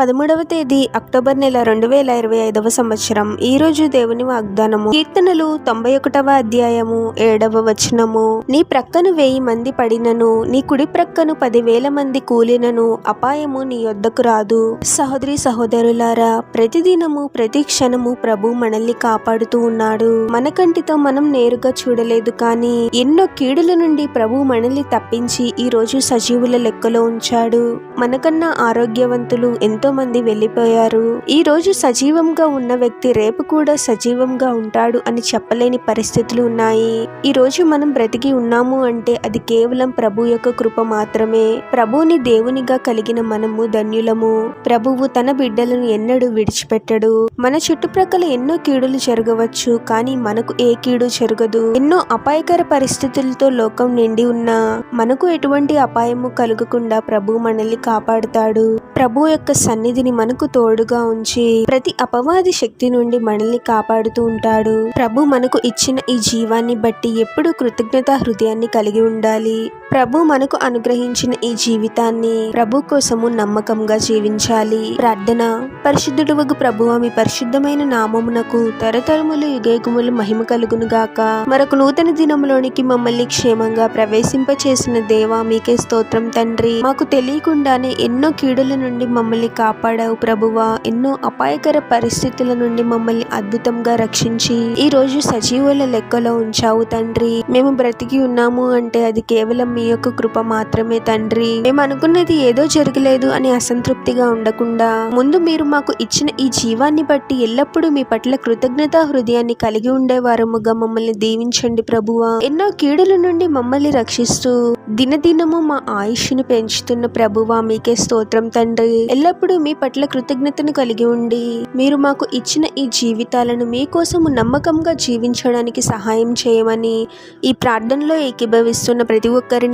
పదమూడవ తేదీ అక్టోబర్ నెల రెండు వేల ఇరవై ఐదవ సంవత్సరం. ఈ రోజు దేవుని వాగ్దానము. కీర్తనలు తొంభై ఒకటవ అధ్యాయము ఏడవ వచనము. నీ ప్రక్కను వెయ్యి మంది పడినను నీ కుడి ప్రక్కను పదివేల మంది కూలినను అపాయము నీ యొద్దకు రాదు. సహోదరి సహోదరులారా ప్రతిదినము ప్రతి క్షణము ప్రభు మనల్ని కాపాడుతూ ఉన్నాడు. మన కంటితో మనం నేరుగా చూడలేదు కానీ ఎన్నో కీడుల నుండి ప్రభు మనల్ని తప్పించి ఈ రోజు సజీవుల లెక్కలో ఉంచాడు. మనకన్నా ఆరోగ్యవంతులు ఎంత ఎంతో మంది వెళ్ళిపోయారు. ఈ రోజు సజీవంగా ఉన్న వ్యక్తి రేపు కూడా సజీవంగా ఉంటాడు అని చెప్పలేని పరిస్థితులు ఉన్నాయి. ఈ రోజు మనం బ్రతికి ఉన్నాము అంటే అది కేవలం ప్రభు యొక్క కృప మాత్రమే. ప్రభువుని దేవునిగా కలిగిన మనము ధన్యులము. ప్రభువు తన బిడ్డలను ఎన్నడూ విడిచిపెట్టడు. మన చుట్టుప్రక్కల ఎన్నో కీడులు జరగవచ్చు కానీ మనకు ఏ కీడు జరగదు. ఎన్నో అపాయకర పరిస్థితులతో లోకం నిండి ఉన్నా మనకు ఎటువంటి అపాయము కలగకుండా ప్రభు మనల్ని కాపాడుతాడు. ప్రభు యొక్క సన్నిధిని మనకు తోడుగా ఉంచి ప్రతి అపవాది శక్తి నుండి మనల్ని కాపాడుతూ ఉంటాడు. ప్రభు మనకు ఇచ్చిన ఈ జీవాన్ని బట్టి ఎప్పుడు కృతజ్ఞత హృదయాన్ని కలిగి ఉండాలి. ప్రభు మనకు అనుగ్రహించిన ఈ జీవితాన్ని ప్రభు కోసము నమ్మకంగా జీవించాలి. ప్రార్థన. పరిశుద్ధుడు వగు ప్రభు మీ పరిశుద్ధమైన నామమునకు తరతరములు యుగేగుములు మహిమ కలుగును గాక మరొక నూతన దినములోనికి మమ్మల్ని క్షేమంగా ప్రవేశింప చేసిన దేవా మీకే స్తోత్రం తండ్రి. మాకు తెలియకుండానే ఎన్నో కీడుల నుండి మమ్మల్ని కాపాడావు ప్రభువా. ఎన్నో అపాయకర పరిస్థితుల నుండి మమ్మల్ని అద్భుతంగా రక్షించి ఈ రోజు సజీవుల లెక్కలో ఉంచావు తండ్రి. మేము బ్రతికి ఉన్నాము అంటే అది కేవలం మీ యొక్క కృప మాత్రమే తండ్రి. మేము అనుకున్నది ఏదో జరగలేదు అని అసంతృప్తిగా ఉండకుండా ముందు మీరు మాకు ఇచ్చిన ఈ జీవాన్ని బట్టి ఎల్లప్పుడూ మీ పట్ల కృతజ్ఞతా హృదయాన్ని కలిగి ఉండేవారముగా మమ్మల్ని దీవించండి ప్రభువా. ఎన్నో కీడుల నుండి మమ్మల్ని రక్షిస్తూ దినదినము మా ఆయుష్ను పెంచుతున్న ప్రభువా మీకే స్తోత్రం తండ్రి. ఎల్లప్పుడూ మీ పట్ల కృతజ్ఞతను కలిగి ఉండి మీరు మాకు ఇచ్చిన ఈ జీవితాలను మీకోసము నమ్మకంగా జీవించడానికి సహాయం చేయమని ఈ ప్రార్థనలో ఏకీభవిస్తున్న ప్రతి ఒక్కరిని